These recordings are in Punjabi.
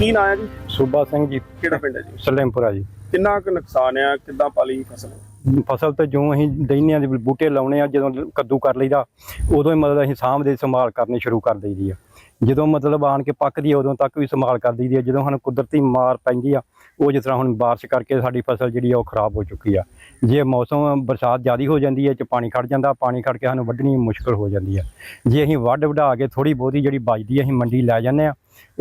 ਕੀ ਨਾਂ ਹੈ ਜੀ? ਸੂਬਾ ਸਿੰਘ ਜੀ। ਕਿਹੜਾ ਪਿੰਡ ਹੈ ਜੀ? ਸਲੇਮਪੁਰਾ ਜੀ। ਕਿੰਨਾ ਕੁ ਨੁਕਸਾਨ ਆ? ਕਿੱਦਾਂ ਪਾਲੀ ਫਸਲ? ਫਸਲ ਤੇ ਜੋ ਅਸੀਂ ਦਈਨਿਆਂ ਦੇ ਬੂਟੇ ਲਾਉਣੇ ਆ ਜਦੋਂ ਕੱਦੂ ਕਰ ਲਈਦਾ ਉਦੋਂ ਹੀ ਮਤਲਬ ਅਸੀਂ ਸਾਂਭਦੇ ਸੰਭਾਲ ਕਰਨੀ ਸ਼ੁਰੂ ਕਰ ਦਈਦੀ ਆ। ਜਦੋਂ ਮਤਲਬ ਆਣ ਕੇ ਪੱਕਦੀ ਆ, ਉਦੋਂ ਤੱਕ ਵੀ ਸੰਭਾਲ ਕਰ ਦਈਦੀ ਹੈ ਜਦੋਂ ਸਾਨੂੰ ਕੁਦਰਤੀ ਮਾਰ ਪੈਂਦੀ ਆ, ਉਹ ਜਿਸ ਤਰ੍ਹਾਂ ਹੁਣ ਬਾਰਿਸ਼ ਕਰਕੇ ਸਾਡੀ ਫਸਲ ਜਿਹੜੀ ਆ, ਉਹ ਖਰਾਬ ਹੋ ਚੁੱਕੀ ਆ। ਜੇ ਮੌਸਮ ਬਰਸਾਤ ਜ਼ਿਆਦੀ ਹੋ ਜਾਂਦੀ ਹੈ ਚ ਪਾਣੀ ਖੜ ਜਾਂਦਾ, ਪਾਣੀ ਖੜ ਕੇ ਸਾਨੂੰ ਵੱਢਣੀ ਮੁਸ਼ਕਲ ਹੋ ਜਾਂਦੀ ਆ। ਜੇ ਅਸੀਂ ਵੱਢ ਵਢਾ ਕੇ ਥੋੜੀ ਬਹੁਤੀ ਜਿਹੜੀ ਬਚਦੀ ਅਸੀਂ ਮੰਡੀ ਲੈ ਜਾਂਦੇ ਆ,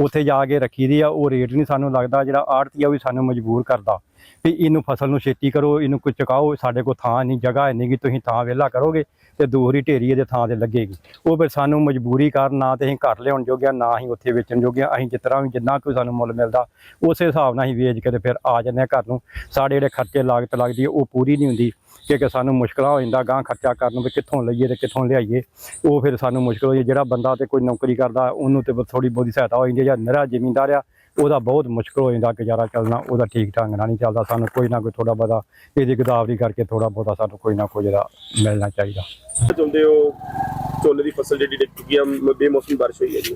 ਉੱਥੇ ਜਾ ਕੇ ਰੱਖੀਦੀ ਆ, ਉਹ ਰੇਟ ਨਹੀਂ ਸਾਨੂੰ ਲੱਗਦਾ, ਜਿਹੜਾ ਆੜਤੀ ਆ ਵੀ ਸਾਨੂੰ ਮਜਬੂਰ ਕਰਦਾ। ਵੀ ਇਹਨੂੰ ਫਸਲ ਨੂੰ ਛੇਤੀ ਕਰੋ, ਇਹਨੂੰ ਕੁਝ ਚੁਕਾਓ, ਸਾਡੇ ਕੋਲ ਥਾਂ ਨਹੀਂ, ਜਗ੍ਹਾ ਨਹੀਂ ਕਿ ਤੁਸੀਂ ਥਾਂ ਵਿਹਲਾ ਕਰੋਗੇ ਤੇ ਦੂਹਰੀ ਢੇਰੀ ਇਹਦੇ ਥਾਂ ਤੇ ਲੱਗੇਗੀ। ਉਹ ਫਿਰ ਸਾਨੂੰ ਮਜਬੂਰੀ ਕਾਰਨ ਨਾ ਤੇ ਅਸੀਂ ਘਰ ਲਿਆਉਣ ਜੋਗਿਆ, ਨਾ ਅਸੀਂ ਉੱਥੇ ਵੇਚਣ ਜੋਗਿਆ, ਅਸੀਂ ਜਿਸ ਤਰ੍ਹਾਂ ਵੀ ਜਿੰਨਾ ਕੋਈ ਸਾਨੂੰ ਮੁੱਲ ਮਿਲਦਾ, ਉਸੇ ਹਿਸਾਬ ਨਾਲ ਅਸੀਂ ਵੇਚ ਕੇ ਤੇ ਫਿਰ ਆ ਜਾਂਦੇ ਹਾਂ ਘਰ ਨੂੰ। ਸਾਡੇ ਜਿਹੜੇ ਖਰਚੇ ਲਾਗਤ ਲੱਗਦੀ ਹੈ, ਉਹ ਪੂਰੀ ਨਹੀਂ ਹੁੰਦੀ ਕਿਉਂਕਿ ਸਾਨੂੰ ਮੁਸ਼ਕਲਾਂ ਹੋ ਜਾਂਦਾ ਗਾਂ ਖਰਚਾ ਕਰਨ ਵੀ ਕਿੱਥੋਂ ਲਈਏ ਤੇ ਕਿੱਥੋਂ ਲਿਆਈਏ। ਉਹ ਫਿਰ ਸਾਨੂੰ ਮੁਸ਼ਕਲ ਹੋ ਜਾਂਦੀ, ਜਿਹੜਾ ਬੰਦਾ ਤੇ ਕੋਈ ਨੌਕਰੀ ਕਰਦਾ, ਉਹਨੂੰ ਤੇ ਥੋੜੀ ਬਹੁਤੀ ਸਹਾਇਤਾ ਹੋ ਜਾਂਦੀ ਹੈ ਜਾਂ ਨਰਾ ਜ਼ਿਮੀਂਦਾਰ ਆ ਉਹਦਾ ਬਹੁਤ ਮੁਸ਼ਕਲ ਹੋ ਜਾਂਦਾ ਗੁਜ਼ਾਰਾ ਚੱਲਣਾ ਉਹਦਾ ਠੀਕ ਢੰਗ ਨਾਲ ਨਹੀਂ ਚੱਲਦਾ ਸਾਨੂੰ ਕੋਈ ਨਾ ਕੋਈ ਥੋੜਾ ਬਹੁਤਾ ਇਹਦੀ ਗਦਾਵਰੀ ਕਰਕੇ ਥੋੜਾ ਬਹੁਤਾ ਸਾਨੂੰ ਕੋਈ ਨਾ ਕੋਈ ਜਿਹੜਾ ਮਿਲਣਾ ਚਾਹੀਦਾ। ਚਾਹੁੰਦੇ ਹੋ? ਝੋਨੇ ਦੀ ਫਸਲ ਜਿਹੜੀ ਡਿੱਗ ਚੁੱਕੀ ਆ ਬੇਮੌਸਮੀ ਬਾਰਿਸ਼ ਹੋਈ ਹੈ ਜੀ।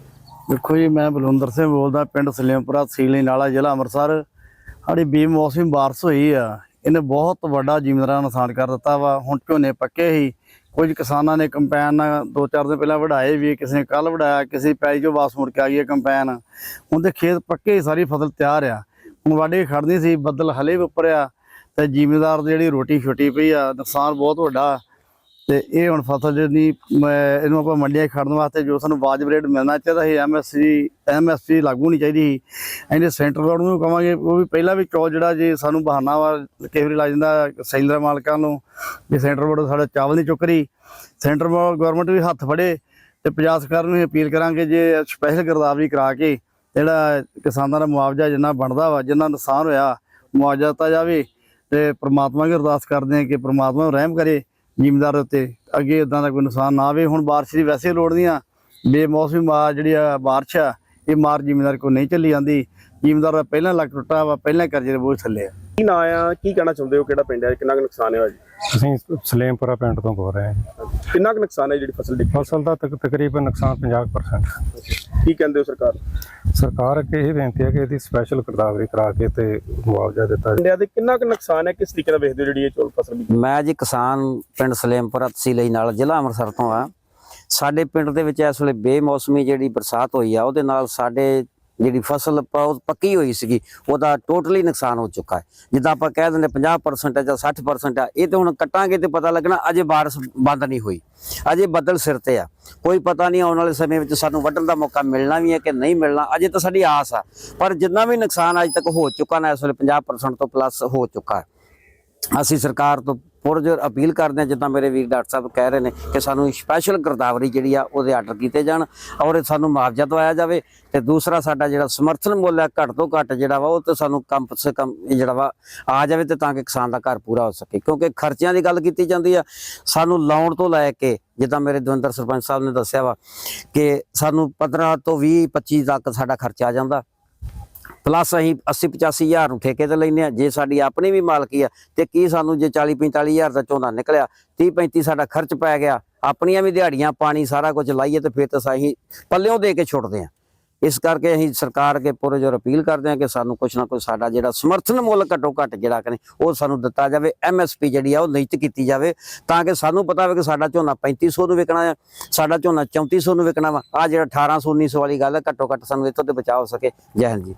ਦੇਖੋ ਜੀ ਮੈਂ ਬਲਵੰਦਰ ਸਿੰਘ ਬੋਲਦਾ ਪਿੰਡ ਸਲੇਮਪੁਰਾ ਤਹਿਸੀਲ ਨਾਲਾ ਜ਼ਿਲ੍ਹਾ ਅੰਮ੍ਰਿਤਸਰ। ਸਾਡੀ ਬੇਮੌਸਮੀ ਬਾਰਿਸ਼ ਹੋਈ ਆ। ਇਹਨੇ ਬਹੁਤ ਵੱਡਾ ਜ਼ਿਮੀਂਦਾਰਾਂ ਨੂੰ ਨੁਕਸਾਨ ਕਰ ਦਿੱਤਾ ਵਾ। ਹੁਣ ਝੋਨੇ ਪੱਕੇ ਹੀ ਕੁਝ ਕਿਸਾਨਾਂ ਨੇ ਕੰਪੈਨ ਦੋ ਚਾਰ ਦਿਨ ਪਹਿਲਾਂ ਵਢਾਏ ਵੀ, ਕਿਸੇ ਨੇ ਕੱਲ ਵਢਾਇਆ, ਕਿਸੇ ਦੀ ਪੈਲੀ ਚੋਂ ਵਾਪਸ ਮੁੜ ਕੇ ਆ ਗਈ ਹੈ ਕੰਪੈਨ। ਹੁਣ ਤੇ ਖੇਤ ਪੱਕੇ ਹੀ, ਸਾਰੀ ਫਸਲ ਤਿਆਰ ਆ। ਹੁਣ ਵਾਢੀ ਖੜਨੀ ਸੀ, ਬੱਦਲ ਹਲੇ ਵੀ ਉੱਪਰ ਆ ਤੇ ਜ਼ਿਮੀਦਾਰ ਦੀ ਜਿਹੜੀ ਰੋਟੀ ਛੁੱਟੀ ਪਈ ਆ, ਨੁਕਸਾਨ ਬਹੁਤ ਵੱਡਾ। ਤੇ ਇਹ ਹੁਣ ਫਸਲ ਜਿਹੜੀ ਇਹਨੂੰ ਆਪਾਂ ਮੰਡੀਆਂ 'ਚ ਖੜਨ ਵਾਸਤੇ ਜੋ ਸਾਨੂੰ ਵਾਜਬ ਰੇਟ ਮਿਲਣਾ ਚਾਹੀਦਾ ਸੀ ਐਮਐਸਸੀ ਐਮਐਸਪੀ ਲਾਗੂ ਨਹੀਂ ਚਾਹੀਦੀ ਸੀ। ਇਹਨੇ ਸੈਂਟਰ ਬੋਰਡ ਨੂੰ ਕਵਾਂਗੇ, ਉਹ ਵੀ ਪਹਿਲਾਂ ਵੀ ਚੌਲ ਜਿਹੜਾ ਜੇ ਸਾਨੂੰ ਬਹਾਨਾ ਵਾ ਕਈ ਵਾਰੀ ਲੱਗ ਜਾਂਦਾ ਸੈਲਰ ਮਾਲਕਾਂ ਨੂੰ, ਵੀ ਸੈਂਟਰ ਬੋਰਡ ਸਾਡਾ ਚਾਵਲ ਨਹੀਂ ਚੁੱਕ ਰਹੀ। ਸੈਂਟਰ ਬੋਰਡ ਗਵਰਨਮੈਂਟ ਵੀ ਹੱਥ ਫੜੇ ਤੇ ਪੰਜਾਬ ਸਰਕਾਰ ਨੂੰ ਇਹ ਅਪੀਲ ਕਰਾਂਗੇ ਜੇ ਸਪੈਸ਼ਲ ਗਰਦਾਵਰੀ ਕਰਾ ਕੇ ਜਿਹੜਾ ਕਿਸਾਨਾਂ ਦਾ ਮੁਆਵਜ਼ਾ ਜਿੰਨਾ ਬਣਦਾ ਵਾ, ਜਿੰਨਾ ਨੁਕਸਾਨ ਹੋਇਆ, ਮੁਆਵਜ਼ਾ ਦਿੱਤਾ ਜਾਵੇ ਤੇ ਪ੍ਰਮਾਤਮਾ ਅੱਗੇ ਅਰਦਾਸ ਕਰਦੇ ਹਾਂ ਕਿ ਪ੍ਰਮਾਤਮਾ ਰਹਿਮ ਕਰੇ। ਜ਼ਿਮੀਂਦਾਰ ਉੱਤੇ। ਅੱਗੇ ਇਦਾਂ ਦਾ ਕੋਈ ਨੁਕਸਾਨ ਨਾ ਆਵੇ। ਹੁਣ ਬਾਰਿਸ਼ ਦੀ ਵੈਸੇ ਲੋੜ ਨਹੀਂ ਆ। ਬੇਮੌਸਮੀ ਮਾਰ ਜਿਹੜੀ ਆ ਬਾਰਿਸ਼ ਆ, ਇਹ ਮਾਰ ਜ਼ਿਮੀਂਦਾਰ ਕੋ ਨਹੀਂ ਚੱਲੀ ਜਾਂਦੀ। ਜ਼ਿਮੀਂਦਾਰ ਦਾ ਪਹਿਲਾਂ ਲੱਕ ਟੁੱਟਾ ਵਾ, ਪਹਿਲਾਂ ਕਰਜ਼ੇ ਦੇ ਬੋਝ ਥੱਲੇ ਆ। ਕੀ ਨਾਂ ਆ? ਕੀ ਕਹਿਣਾ ਚਾਹੁੰਦੇ ਹੋ? ਕਿਹੜਾ ਪਿੰਡ ਹੈ ਕਿੰਨਾ ਕੁ ਨੁਕਸਾਨ ਹੋਇਆ ਜੀ? ਅਸੀਂ ਸਲੇਮਪੁਰਾ ਪਿੰਡ ਤੋਂ ਬੋਲ ਰਹੇ ਹਾਂ ਕਿੰਨਾ ਕੁ ਨੁਕਸਾਨ ਹੈ ਜਿਹੜੀ ਫਸਲ ਡਿੱਗੀ? ਫਸਲ ਦਾ ਤਕ ਤਕਰੀਬਨ ਨੁਕਸਾਨ 50% ਕੀ ਕਹਿੰਦੇ ਹੋ ਸਰਕਾਰ? ਸਰਕਾਰ ਅੱਗੇ ਇਹ ਬੇਨਤੀ ਹੈ ਕਿ ਇਹਦੀ ਸਪੈਸ਼ਲ ਗਰਦਾਵਰੀ ਕਰਾ ਕੇ ਤੇ ਮੁਆਵਜ਼ਾ ਦਿੱਤਾ ਜਾਵੇ। ਪਿੰਡਾਂ ਦੇ ਕਿੰਨਾ ਕੁ ਨੁਕਸਾਨ ਹੈ? ਕਿਸ ਤਰੀਕੇ ਨਾਲ ਵੇਖਦੇ ਹੋ ਜਿਹੜੀ ਇਹ ਚੌਲ ਫਸਲ ਦੀ ਮੈਂ ਜੀ ਕਿਸਾਨ ਪਿੰਡ ਸਲੇਮਪੁਰਾ ਤਹਿਸੀਲ ਨਾਲ ਜ਼ਿਲ੍ਹਾ ਅੰਮ੍ਰਿਤਸਰ ਤੋਂ ਆ। ਸਾਡੇ ਪਿੰਡ ਦੇ ਵਿੱਚ ਇਸ ਵੇਲੇ ਬੇਮੌਸਮੀ ਜਿਹੜੀ ਬਰਸਾਤ ਹੋਈ ਆ ਉਹਦੇ ਨਾਲ ਸਾਡੇ ਜਿਹੜੀ ਫਸਲ ਪ- ਉਹ ਪੱਕੀ ਹੋਈ ਸੀਗੀ ਉਹਦਾ ਟੋਟਲੀ ਨੁਕਸਾਨ ਹੋ ਚੁੱਕਾ ਹੈ। ਜਿੱਦਾਂ ਆਪਾਂ ਕਹਿ ਦਿੰਦੇ 50% ਹੈ ਜਾਂ 60% ਆ, ਇਹ ਤਾਂ ਹੁਣ ਕੱਟਾਂਗੇ ਤੇ ਪਤਾ ਲੱਗਣਾ ਅਜੇ ਬਾਰਿਸ਼ ਬੰਦ ਨਹੀਂ ਹੋਈ। ਅਜੇ ਬੱਦਲ ਸਿਰ ਤੇ ਆ। ਕੋਈ ਪਤਾ ਨਹੀਂ ਆਉਣ ਵਾਲੇ ਸਮੇਂ ਵਿੱਚ ਸਾਨੂੰ ਵੱਢਣ ਦਾ ਮੌਕਾ ਮਿਲਣਾ ਵੀ ਹੈ ਕਿ ਨਹੀਂ ਮਿਲਣਾ, ਅਜੇ ਤਾਂ ਸਾਡੀ ਆਸ ਆ। ਪਰ ਜਿੰਨਾ ਵੀ ਨੁਕਸਾਨ ਅੱਜ ਤੱਕ ਹੋ ਚੁੱਕਾ ਨਾ, ਇਸ ਵੇਲੇ 50% ਤੋਂ ਪਲੱਸ ਹੋ ਚੁੱਕਾ ਹੈ। ਅਸੀਂ ਸਰਕਾਰ ਤੋਂ ਹੋਰ ਜੋ ਅਪੀਲ ਕਰਦੇ ਹਾਂ, ਜਿੱਦਾਂ ਮੇਰੇ ਵੀਰ ਡਾਕਟਰ ਸਾਹਿਬ ਕਹਿ ਰਹੇ ਨੇ ਕਿ ਸਾਨੂੰ ਸਪੈਸ਼ਲ ਗਰਦਾਵਰੀ ਜਿਹੜੀ ਆ, ਉਹਦੇ ਆਰਡਰ ਕੀਤੇ ਜਾਣ ਔਰ ਸਾਨੂੰ ਮੁਆਵਜ਼ਾ ਦਵਾਇਆ ਜਾਵੇ ਤੇ ਦੂਸਰਾ ਸਾਡਾ ਜਿਹੜਾ ਸਮਰਥਨ ਮੁੱਲ ਹੈ ਘੱਟ ਤੋਂ ਘੱਟ ਜਿਹੜਾ ਵਾ, ਉਹ ਤੇ ਸਾਨੂੰ ਕੰਮ ਸੇ ਕਮ ਜਿਹੜਾ ਵਾ ਆ ਜਾਵੇ ਤੇ ਤਾਂ ਕਿ ਕਿਸਾਨ ਦਾ ਘਰ ਪੂਰਾ ਹੋ ਸਕੇ। ਕਿਉਂਕਿ ਖਰਚਿਆਂ ਦੀ ਗੱਲ ਕੀਤੀ ਜਾਂਦੀ ਆ, ਸਾਨੂੰ ਲਾਉਣ ਤੋਂ ਲੈ ਕੇ, ਜਿੱਦਾਂ ਮੇਰੇ ਦਵਿੰਦਰ ਸਰਪੰਚ ਸਾਹਿਬ ਨੇ ਦੱਸਿਆ ਵਾ ਕਿ ਸਾਨੂੰ 15 ਤੋਂ 20 25 ਤੱਕ ਸਾਡਾ ਖਰਚਾ ਆ ਜਾਂਦਾ। ਪਲੱਸ ਅਸੀਂ 80 85 ਹਜ਼ਾਰ ਨੂੰ ਠੇਕੇ ਤੇ ਲੈਨੇ ਆ ਜੇ ਸਾਡੀ ਆਪਣੀ ਵੀ ਮਾਲਕੀ ਆ ਤੇ ਕੀ ਸਾਨੂੰ ਜੇ 40 45 ਹਜ਼ਾਰ ਦਾ ਝੋਨਾ ਨਿਕਲਿਆ 30 35 ਸਾਡਾ ਖਰਚ ਪੈ ਗਿਆ, ਆਪਣੀਆਂ ਵੀ ਦਿਹਾੜੀਆਂ, ਪਾਣੀ ਸਾਰਾ ਕੁਝ ਲਾਈਏ ਤੇ ਫਿਰ ਤਾਂ ਅਸੀਂ ਪੱਲਿਓਂ ਦੇ ਕੇ ਛੁੱਟਦੇ ਆ ਇਸ ਕਰਕੇ ਅਸੀਂ ਸਰਕਾਰ ਅੱਗੇ ਪੂਰੇ ਜੋਰ ਅਪੀਲ ਕਰਦੇ ਹਾਂ ਕਿ ਸਾਨੂੰ ਕੁਛ ਨਾ ਕੁਛ ਸਾਡਾ ਜਿਹੜਾ ਸਮਰਥਨ ਮੁੱਲ ਘੱਟੋ ਘੱਟ ਜਿਹੜਾ ਕਿ ਉਹ ਸਾਨੂੰ ਦਿੱਤਾ ਜਾਵੇ ਐਮਐਸਪੀ ਜਿਹੜੀ ਆ ਉਹ ਨਿਸ਼ਚਿਤ ਕੀਤੀ ਜਾਵੇ, ਤਾਂ ਕਿ ਸਾਨੂੰ ਪਤਾ ਹੋਵੇ ਕਿ ਸਾਡਾ ਝੋਨਾ 3500 ਨੂੰ ਵਿਕਣਾ ਹੈ ਸਾਡਾ ਝੋਨਾ 3400 ਨੂੰ ਵਿਕਣਾ ਵਾ। ਆ ਜਿਹੜਾ 1800 1900 ਵਾਲੀ ਗੱਲ ਹੈ ਘੱਟੋ ਘੱਟ ਸਾਨੂੰ ਇੱਥੋਂ ਤੇ ਬਚਾਅ ਹੋ ਸਕੇ। ਜੈ ਹਿੰਦ ਜੀ।